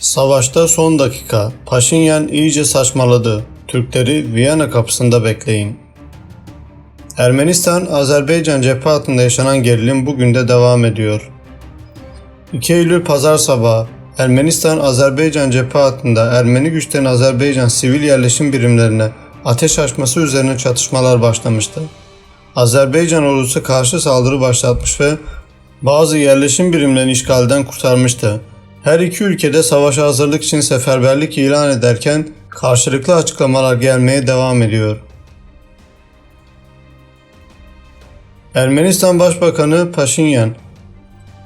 Savaşta son dakika. Paşinyan iyice saçmaladı. Türkleri Viyana kapısında bekleyin. Ermenistan-Azerbaycan cephe hattında yaşanan gerilim bugün de devam ediyor. 2 Eylül Pazar sabahı Ermenistan-Azerbaycan cephe hattında Ermeni güçlerin Azerbaycan sivil yerleşim birimlerine ateş açması üzerine çatışmalar başlamıştı. Azerbaycan ordusu karşı saldırı başlatmış ve bazı yerleşim birimlerini işgalden kurtarmıştı. Her iki ülkede savaşa hazırlık için seferberlik ilan ederken karşılıklı açıklamalar gelmeye devam ediyor. Ermenistan Başbakanı Paşinyan,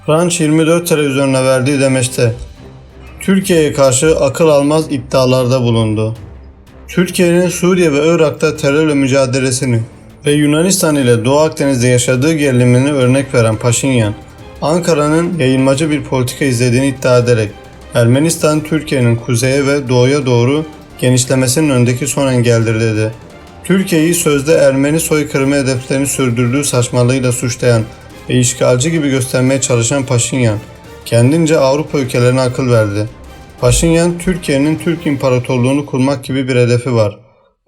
Franç 24 televizyonuna verdiği demeçte Türkiye'ye karşı akıl almaz iddialarda bulundu. Türkiye'nin Suriye ve Irak'ta terörle mücadelesini ve Yunanistan ile Doğu Akdeniz'de yaşadığı gerilimini örnek veren Paşinyan, Ankara'nın yayılmacı bir politika izlediğini iddia ederek Ermenistan Türkiye'nin kuzeye ve doğuya doğru genişlemesinin öndeki son engeldir dedi. Türkiye'yi sözde Ermeni soykırımı hedeflerini sürdürdüğü saçmalığıyla suçlayan ve işgalci gibi göstermeye çalışan Paşinyan, kendince Avrupa ülkelerine akıl verdi. Paşinyan, Türkiye'nin Türk İmparatorluğunu kurmak gibi bir hedefi var.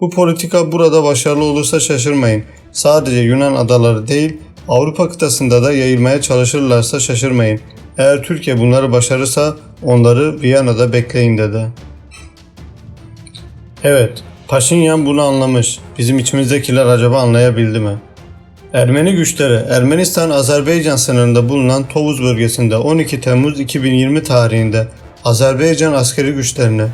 Bu politika burada başarılı olursa şaşırmayın. Sadece Yunan adaları değil, Avrupa kıtasında da yayılmaya çalışırlarsa şaşırmayın. Eğer Türkiye bunları başarırsa onları Viyana'da bekleyin dedi. Evet, Paşinyan bunu anlamış. Bizim içimizdekiler acaba anlayabildi mi? Ermeni güçleri Ermenistan-Azerbaycan sınırında bulunan Tovuz bölgesinde 12 Temmuz 2020 tarihinde Azerbaycan askeri güçlerine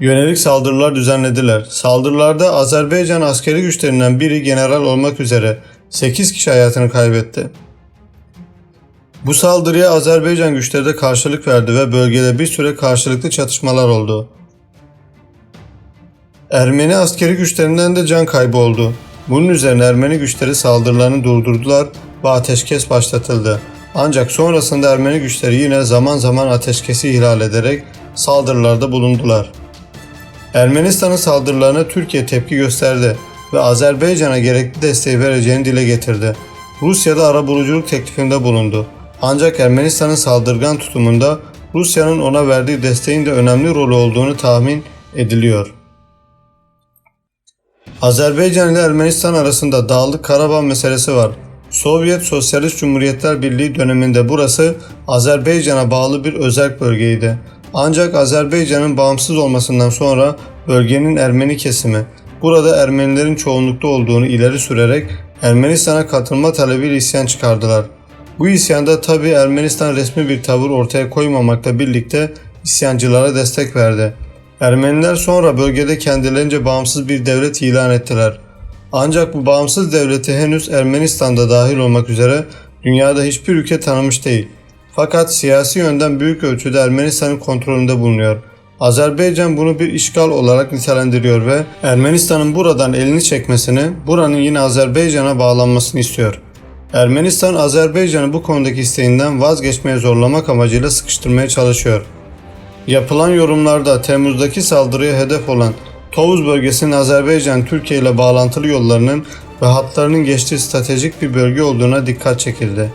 yönelik saldırılar düzenlediler. Saldırılarda Azerbaycan askeri güçlerinden biri general olmak üzere 8 kişi hayatını kaybetti. Bu saldırıya Azerbaycan güçleri de karşılık verdi ve bölgede bir süre karşılıklı çatışmalar oldu. Ermeni askeri güçlerinden de can kaybı oldu. Bunun üzerine Ermeni güçleri saldırılarını durdurdular ve ateşkes başlatıldı. Ancak sonrasında Ermeni güçleri yine zaman zaman ateşkesi ihlal ederek saldırılarda bulundular. Ermenistan'ın saldırılarına Türkiye tepki gösterdi ve Azerbaycan'a gerekli desteği vereceğini dile getirdi. Rusya da arabuluculuk teklifinde bulundu. Ancak Ermenistan'ın saldırgan tutumunda Rusya'nın ona verdiği desteğin de önemli rolü olduğunu tahmin ediliyor. Azerbaycan ile Ermenistan arasında Dağlık Karabağ meselesi var. Sovyet Sosyalist Cumhuriyetler Birliği döneminde burası Azerbaycan'a bağlı bir özerk bölgeydi. Ancak Azerbaycan'ın bağımsız olmasından sonra bölgenin Ermeni kesimi burada Ermenilerin çoğunlukta olduğunu ileri sürerek Ermenistan'a katılma talebiyle isyan çıkardılar. Bu isyanda tabi Ermenistan resmi bir tavır ortaya koymamakla birlikte isyancılara destek verdi. Ermeniler sonra bölgede kendilerince bağımsız bir devlet ilan ettiler. Ancak bu bağımsız devleti henüz Ermenistan'da dahil olmak üzere dünyada hiçbir ülke tanımış değil. Fakat siyasi yönden büyük ölçüde Ermenistan'ın kontrolünde bulunuyor. Azerbaycan bunu bir işgal olarak nitelendiriyor ve Ermenistan'ın buradan elini çekmesini, buranın yine Azerbaycan'a bağlanmasını istiyor. Ermenistan, Azerbaycan'ı bu konudaki isteğinden vazgeçmeye zorlamak amacıyla sıkıştırmaya çalışıyor. Yapılan yorumlarda Temmuz'daki saldırıya hedef olan Tovuz bölgesinin Azerbaycan Türkiye ile bağlantılı yollarının ve hatlarının geçtiği stratejik bir bölge olduğuna dikkat çekildi.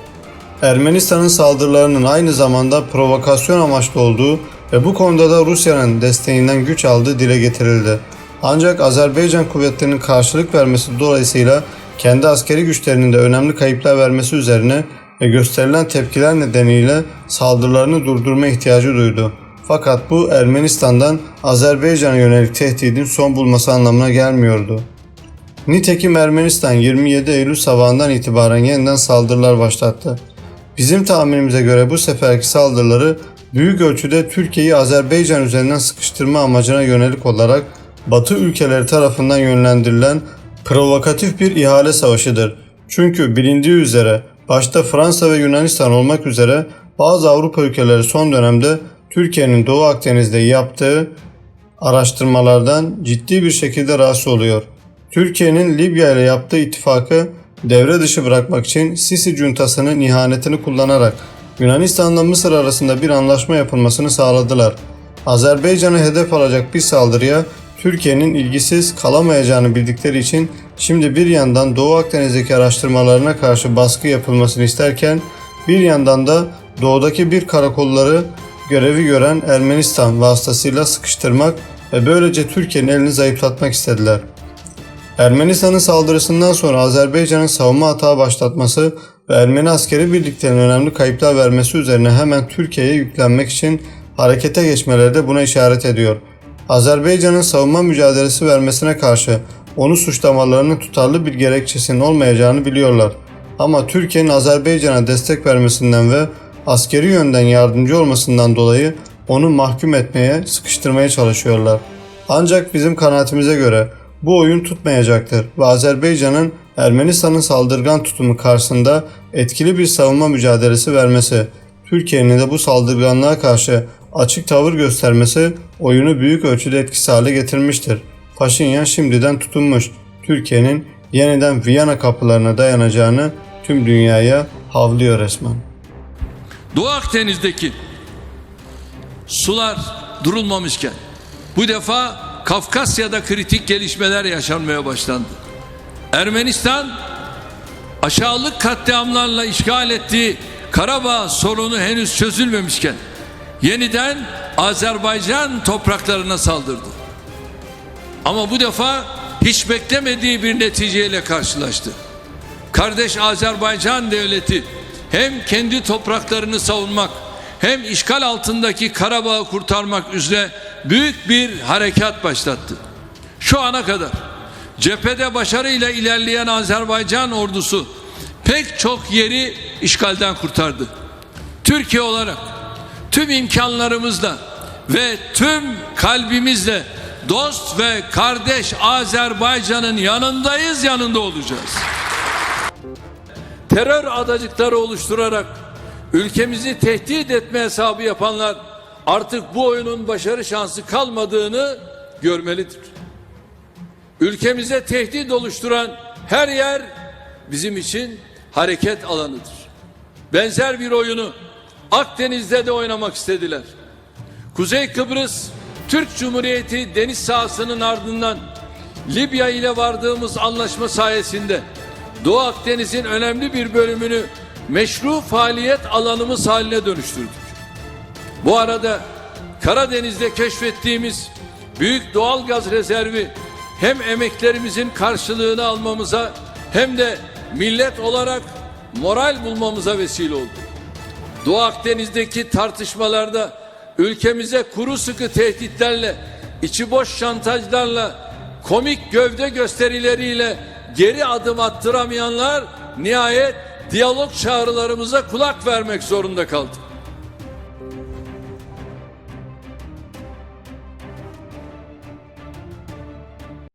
Ermenistan'ın saldırılarının aynı zamanda provokasyon amaçlı olduğu ve bu konuda da Rusya'nın desteğinden güç aldığı dile getirildi. Ancak Azerbaycan kuvvetlerinin karşılık vermesi dolayısıyla kendi askeri güçlerinin de önemli kayıplar vermesi üzerine ve gösterilen tepkiler nedeniyle saldırılarını durdurma ihtiyacı duydu. Fakat bu Ermenistan'dan Azerbaycan'a yönelik tehdidin son bulması anlamına gelmiyordu. Nitekim Ermenistan 27 Eylül sabahından itibaren yeniden saldırılar başlattı. Bizim tahminimize göre bu seferki saldırıları büyük ölçüde Türkiye'yi Azerbaycan üzerinden sıkıştırma amacına yönelik olarak Batı ülkeleri tarafından yönlendirilen provokatif bir ihale savaşıdır. Çünkü bilindiği üzere başta Fransa ve Yunanistan olmak üzere bazı Avrupa ülkeleri son dönemde Türkiye'nin Doğu Akdeniz'de yaptığı araştırmalardan ciddi bir şekilde rahatsız oluyor. Türkiye'nin Libya ile yaptığı ittifakı devre dışı bırakmak için Sisi cuntasının ihanetini kullanarak Yunanistan'la Mısır arasında bir anlaşma yapılmasını sağladılar. Azerbaycan'ı hedef alacak bir saldırıya Türkiye'nin ilgisiz kalamayacağını bildikleri için şimdi bir yandan Doğu Akdeniz'deki araştırmalarına karşı baskı yapılmasını isterken bir yandan da doğudaki bir karakolları görevi gören Ermenistan vasıtasıyla sıkıştırmak ve böylece Türkiye'nin elini zayıflatmak istediler. Ermenistan'ın saldırısından sonra Azerbaycan'ın savunma hata başlatması ve Ermeni askeri birliklerin önemli kayıplar vermesi üzerine hemen Türkiye'ye yüklenmek için harekete geçmeleri de buna işaret ediyor. Azerbaycan'ın savunma mücadelesi vermesine karşı onu suçlamalarının tutarlı bir gerekçesinin olmayacağını biliyorlar. Ama Türkiye'nin Azerbaycan'a destek vermesinden ve askeri yönden yardımcı olmasından dolayı onu mahkum etmeye, sıkıştırmaya çalışıyorlar. Ancak bizim kanaatimize göre bu oyun tutmayacaktır ve Azerbaycan'ın Ermenistan'ın saldırgan tutumu karşısında etkili bir savunma mücadelesi vermesi, Türkiye'nin de bu saldırganlığa karşı açık tavır göstermesi oyunu büyük ölçüde etkisiz hale getirmiştir. Paşinyan şimdiden tutunmuş. Türkiye'nin yeniden Viyana kapılarına dayanacağını tüm dünyaya havlıyor resmen. Doğu Akdeniz'deki sular durulmamışken bu defa Kafkasya'da kritik gelişmeler yaşanmaya başlandı. Ermenistan aşağılık katliamlarla işgal ettiği Karabağ sorunu henüz çözülmemişken yeniden Azerbaycan topraklarına saldırdı. Ama bu defa hiç beklemediği bir neticeyle karşılaştı. Kardeş Azerbaycan devleti hem kendi topraklarını savunmak hem işgal altındaki Karabağ'ı kurtarmak üzere büyük bir harekat başlattı. Şu ana kadar cephede başarıyla ilerleyen Azerbaycan ordusu pek çok yeri işgalden kurtardı. Türkiye olarak tüm imkanlarımızla ve tüm kalbimizle dost ve kardeş Azerbaycan'ın yanındayız, yanında olacağız. Terör adacıkları oluşturarak ülkemizi tehdit etme hesabı yapanlar artık bu oyunun başarı şansı kalmadığını görmelidir. Ülkemize tehdit oluşturan her yer bizim için hareket alanıdır. Benzer bir oyunu Akdeniz'de de oynamak istediler. Kuzey Kıbrıs Türk Cumhuriyeti deniz sahasının ardından Libya ile vardığımız anlaşma sayesinde Doğu Akdeniz'in önemli bir bölümünü meşru faaliyet alanımız haline dönüştürdük. Bu arada Karadeniz'de keşfettiğimiz büyük doğal gaz rezervi hem emeklerimizin karşılığını almamıza hem de millet olarak moral bulmamıza vesile oldu. Doğu Akdeniz'deki tartışmalarda ülkemize kuru sıkı tehditlerle, içi boş şantajlarla, komik gövde gösterileriyle geri adım attıramayanlar nihayet diyalog çağrılarımıza kulak vermek zorunda kaldı.